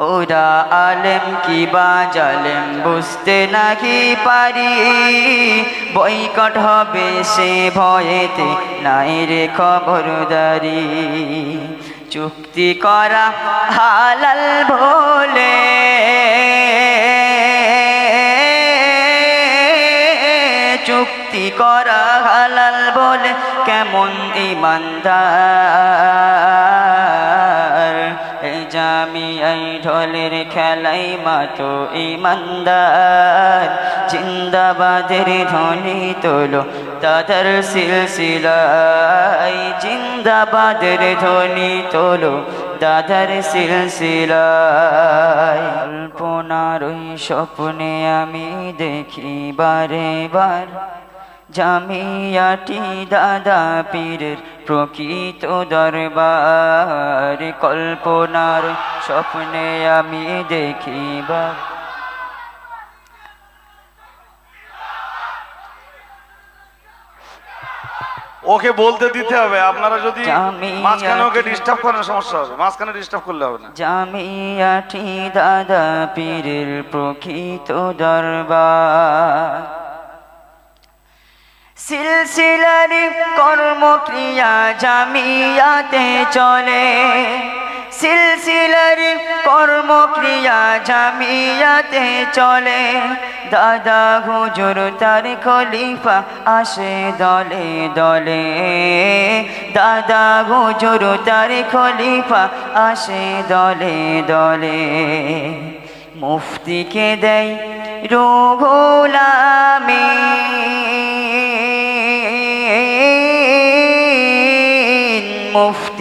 ওরা আলেম কি বা জালেম বুঝতে নাকি পারি? বৈকট হবে সে ভয়েতে নাই রে খবরদারি। চুক্তি করা হালাল ভোলে চুক্তি করা হালাল বলে, কেমন ইমানদার? জামি এই ঢোলের খেলাই মাতো ইমানদার। জিন্দাবাদের ধ্বনি তোলো দাদার সিলসিলাই জিন্দাবাদের ধ্বনি তোলো দাদার সিলসিলাই কল্পনার ওই স্বপ্নে আমি দেখি বারে বার। জামিয়াটি দাদা পীরের প্রকৃত দরবার কল্পনার স্বপ্নে আমি দেখিবার ওকে বলতে দিতে হবে আপনারা যদি জামিয়া- মাঝখানে ওকে ডিস্টার্ব করেন সমস্যা হবে। মাঝখানে ডিস্টার্ব করলে হবে না। জামিয়াটি দাদা পীরের প্রকৃত দরবার সিলসিলারি কর্মক্রিয়া জামিয়াতে চলে। সিলসিলারি কর্মক্রিয়া জামিয়াতে চলে। দাদা হুজুর তার খলিফা আসে দলে দলে। দাদা হুজুর তার খলিফা আসে দলে দলে। মুফতিকে দেয় রোগোলামে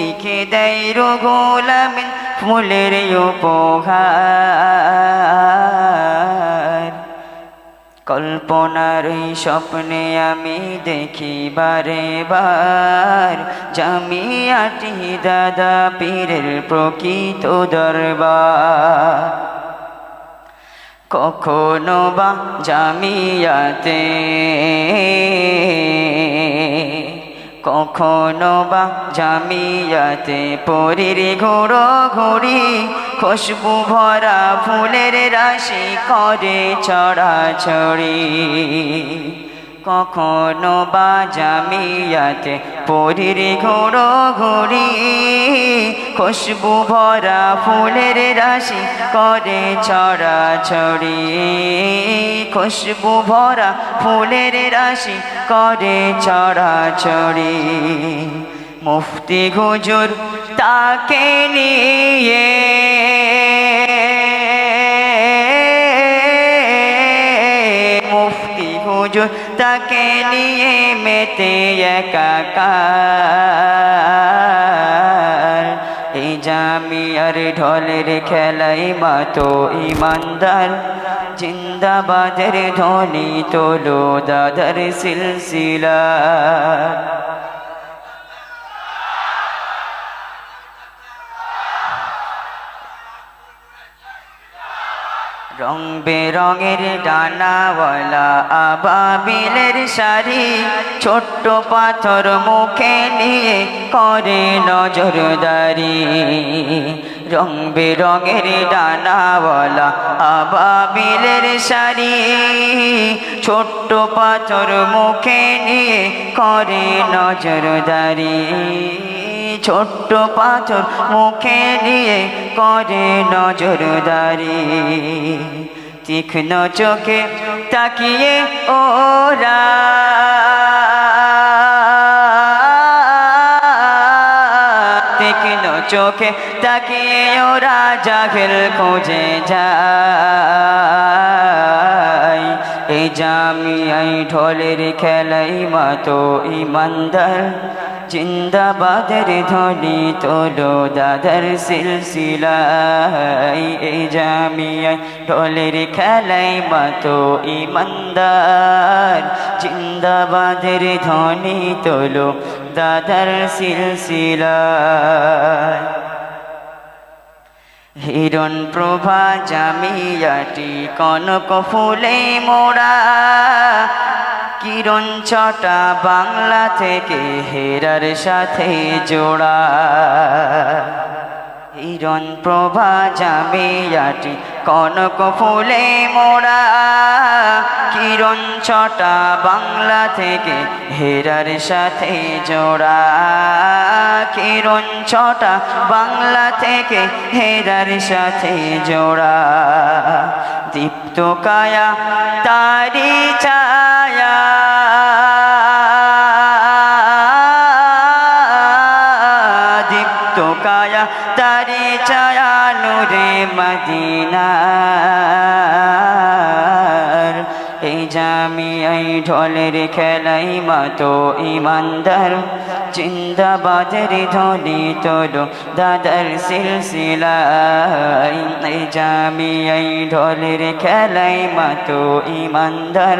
মুফতিকে দেয় রোগোলামিন ফুলের উপহার। কল্পনার স্বপ্নে আমি দেখি বারে বার, জামিয়াটি দাদা পীরের প্রকৃত দরবার। কখনো বা জামিয়াতে কখনো বা জামিয়াতে পরির ঘোড়ো ঘুরি খুশবু ভরা ফুলের রাশি করে ছড়াছড়ি। কখনো বা জামিয়াতে পরির ঘোড়ো ঘুরি খুশবু ভরা ফুলের রাশি করে ছড়া ছড়ি খুশবু ভরা ফুলের রাশি করে ছড়া ছড়ি মুফতি হুজুর তাকে নিয়ে মুফতি হুজুর তাকে নিয়ে মেতে একাকার এই জামিয়ার ঢলের খেলাই মাতো ইমানদার জিন্দাবাদের ধ্বনি তোলো দাদার সিলসিলা রং বেরঙের ডানাওয়ালা আবাবিলের শাড়ি ছোট্ট পাথর মুখে নিয়ে করে নজরদারি। রং বেরঙের ডানাওয়ালা আবাবিলের শাড়ি ছোট্ট পাথর মুখে নিয়ে করে নজরদারি। ছোট্ট পাথর মুখে নিয়ে করে নজরদারি। তীক্ষ্ণ চোখে তাকিয়ে ওরা। তীক্ষ্ণ চোখে তাকিয়ে ওরা জাহেল খোঁজে যায়। এই জামিয়াই ঢোলের খেলাই মাতো ইমানদার জিন্দাবাদের ধ্বনি তোলো দাদার সিলসিলাই এই জামিয়াই ঢোলের খেলাই মাতো ইমানদার। জিন্দাবাদের ধ্বনি তোলো দাদার সিলসিলায়। হিরণ প্রভা জামিয়াটি কনক ফুলে মোড়া কিরণ ছটা বাংলা থেকে হেরার সাথে জোড়া। হিরণ প্রভা জামিয়াটি, কনক ফুলে মোড়া। কিরণ ছটা বাংলা থেকে হেরার সাথে জোড়া। কিরণ ছটা বাংলা থেকে হেরার সাথে জোড়া। দীপ্ত কায়া, তারি ছায়া মদিনার। এই জামি এই ঢোলের খেলাই মাতো ইমানদার। জিন্দাবাদের ধ্বনি তোলো দাদার সিলসিলাই এই জামি এই ঢোলের খেলাই মাতো ইমানদার।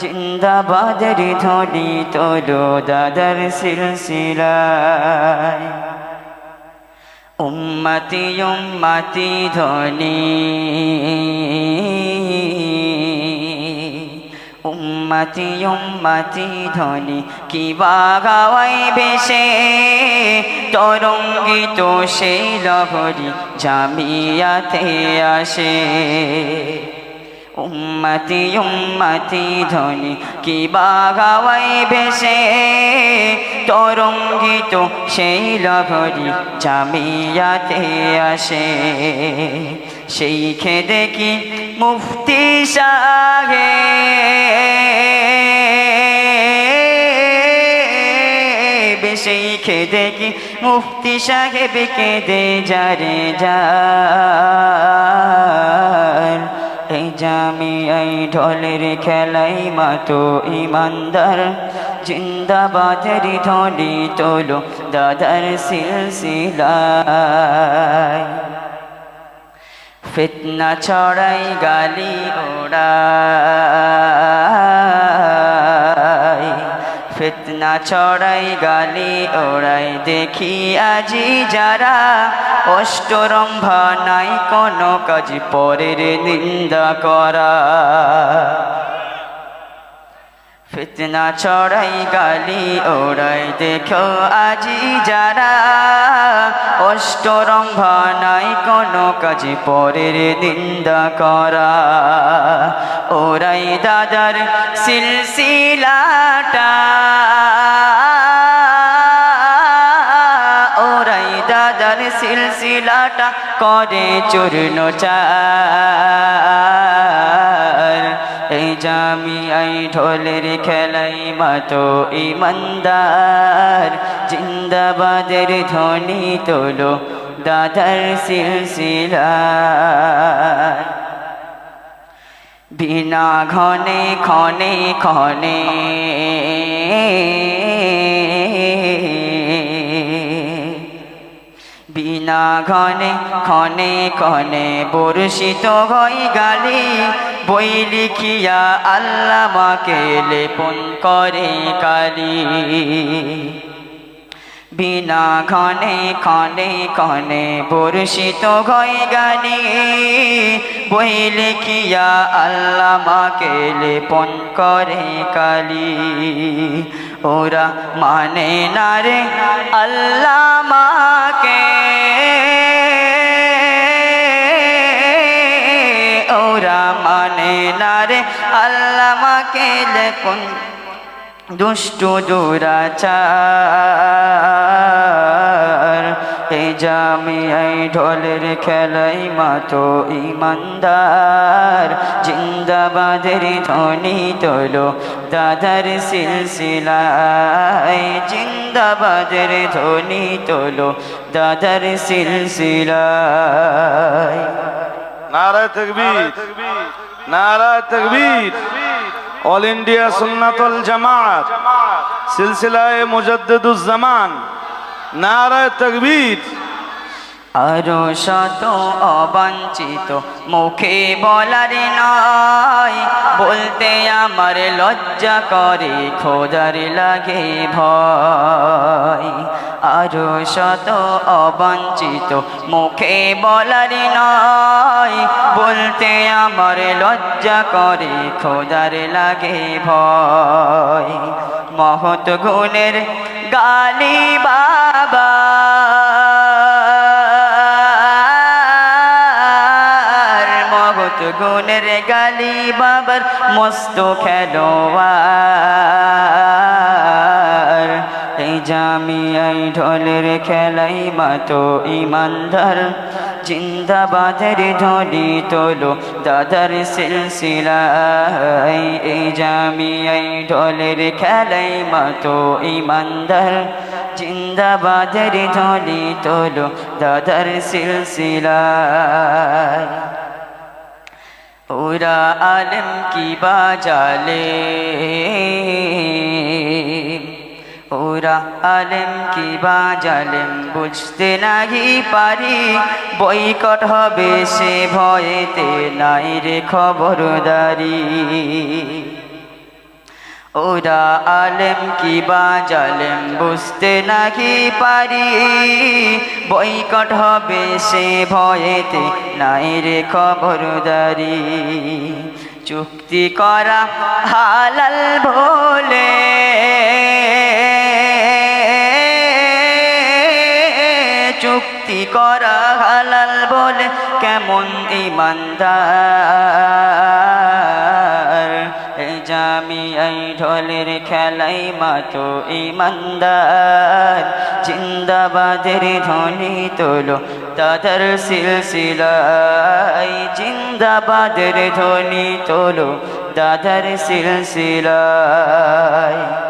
জিন্দাবাদের ধ্বনি তোলো দাদার সিলসিলাই উম্মতি উম্মতি ধ্বনি উম্মতি উম্মতি ধ্বনি কি বাগাওয়াই বেশে তরঙ্গিত সেই লহরি জামিয়াতে আসে। উম্মতি উম্মতি ধ্বনি কি বাগাওয়াই ভেসে তরঙ্গিত সেই লহরি জামিয়াতে আসে। সেই খেদে কি মুফতি সাহে? সেই খেদে কি মুফতি সাহেব কেঁদে যারে যার? এই জামি এই ঢোলের খেলাই মাতো ইমানদার। জিন্দাবাদের ধ্বনি তোলো দাদার সিলসিলায়। ফিতনা ছড়াই গালি ওড়াই ফিতনা ছড়াই গালি, ওড়াই দেখি আজি যারা অষ্টরম্ভা নাই, কোনো কাজ পরের নিন্দা করা। ফিতনা ছড়াই গালি, ওড়াই দেখো আজি যারা অষ্টরম্ভা নাই, কোনো কাজ পরের নিন্দা করা। ওরাই দাদার সিলসিলাটা সিলসিলাটা করে চূর্ণ চার। এই জামি আই ঢোলের খেলাই মাতো ইমানদার। জিন্দাবাদের ধ্বনি তোলো দাদার সিলসিলার। বিনা ঘনে ক্ষণে ক্ষণে বিনা ঘনে ক্ষণে ক্ষণে বর্ষিত হই গালি। বই লিখিয়া আল্লামাকে লেপন করে কালি। বিনা ক্ষণে ক্ষণে ক্ষণে বর্ষিত হই গালি। বই লিখিয়া আল্লামাকে লেপন করে কালি। ওরা মানে না রে আল্লামাকে আল্লামাকে লেপন দুষ্টু দুরাচার। এই জামি এই ঢোলের খেলাই মাতো ইমানদার। জিন্দাবাদের ধ্বনি তোলো দাদার সিলসিলায়। জিন্দাবাদের ধ্বনি তোলো দাদার সিলসিলায়। নারায় তকবীর নারায় তকবীর। অল ইন্ডিয়া সুন্নাতুল জামাত, সিলসিলায়ে মুজাদ্দিদুজ্জামান নারায় তকবীর। আরও শত অবাঞ্ছিত মুখে বলার নয়, বলতে আমার লজ্জা করে খোদার লাগে ভয়। আরও শত অবঞ্চিত। মুখে বলার নয়, বলতে আমার লজ্জা করে, খোদার লাগে ভয়। মহৎ গুণের গালি বাবা। মহৎ গুণের গালি বাবার মস্ত খেলোয়া জামিয়াই ঢোলের খেলাই মাতো ইমানদার। জিন্দাবাদের ধ্বনি তোলো দাদার সিলসিলাই এই জামিয়াই ঢোলের খেলাই মাতো ইমানদার। জিন্দাবাদের ধ্বনি তোলো দাদার সিলসিলাই ওরা আলম কি বাজালে ওরা আলেম কি বাজালেম বুঝতে নাহি পারি। বইকট হবে সে ভয়েতে, নাই রে খবরদারি। ওরা আলেম কি বাজালেম বুঝতে নাকি পারি। বইকট হবে সে ভয়েতে, নাই রে খবরদারি। চুক্তি করা হালাল ভোলে চুক্তি করা হালাল বলে কেমন ইমানদার? জামি এই ঢোলের খেলাই মাতো ইমানদার। জিন্দাবাদের ধ্বনি তোলো দাদার সিলসিলাই। জিন্দাবাদের ধ্বনি তোলো দাদার সিলসিলাই।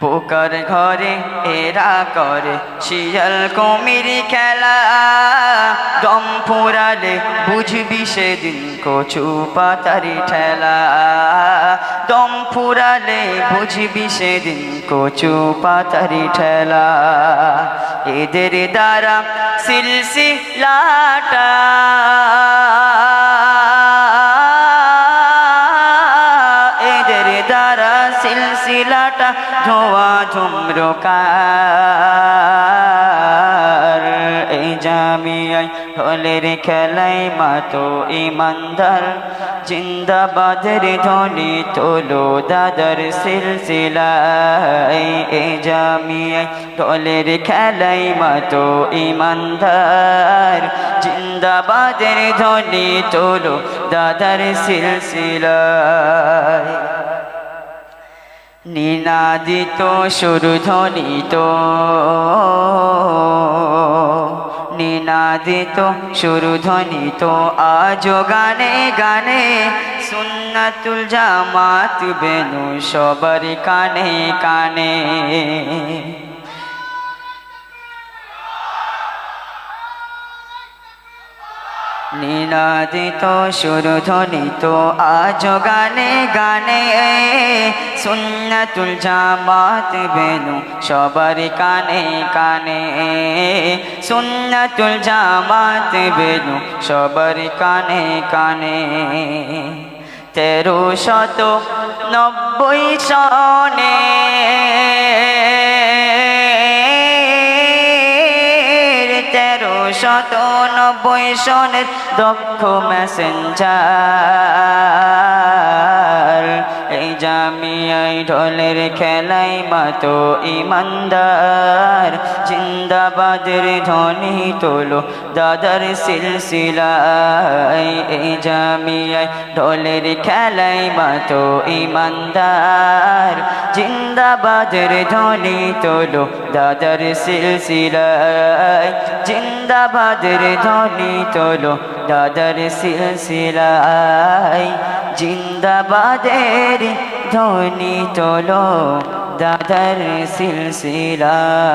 বোকার ঘরে এরা করে শিয়াল কুমির খেলা। দম ফুরালে বুঝবি সেদিন কচু পাতারি ঠেলা। দম ফুরালে বুঝবি সেদিন কচু পাতারি ঠেলা। এদের দ্বারা সিলসি ধোয়া ঝুমরকার। এই জামিয়াই হলের খেলাই মাতো ইমানদার। জিন্দাবাদের ধ্বনি তোলো দাদার সিলসিলাই এই জামিয়াই হলের খেলাই মাতো ইমানদার। জিন্দাবাদের ধ্বনি তোলো দাদার সিলসিলাই নিনাদিত সুরধ্বনিত নিনাদিত সুরধ্বনিত আজ গানে গানে সুন্নাতুল জামাত বেনু সবার কানে কানে। নীলাদিত সুরধ্বনিত আজ গানে গানে সুন্নাতুল জামাত বেনু সবার কানে কানে সুন্নাতুল জামাত বেনু সবার কানে কানে তেরো শত নব্বই সনে শত নব্বই সনের দক্ষ মেসেঞ্জার এই জামিয়াই ঢোলের খেলাই মাতো ইমানদার। জিন্দাবাদের ধ্বনি তোলো দাদার সিলসিলাই এই জামিয়াই ঢোলের খেলাই মাতো ইমানদার। জিন্দাবাদের ধ্বনি তোলো দাদার সিলসিলাই জিন্দাবাদের ধ্বনি তোলো দাদার সিলসিলাই জিন্দাবাদের ধ্বনি তোলো দাদার সিলসিলাই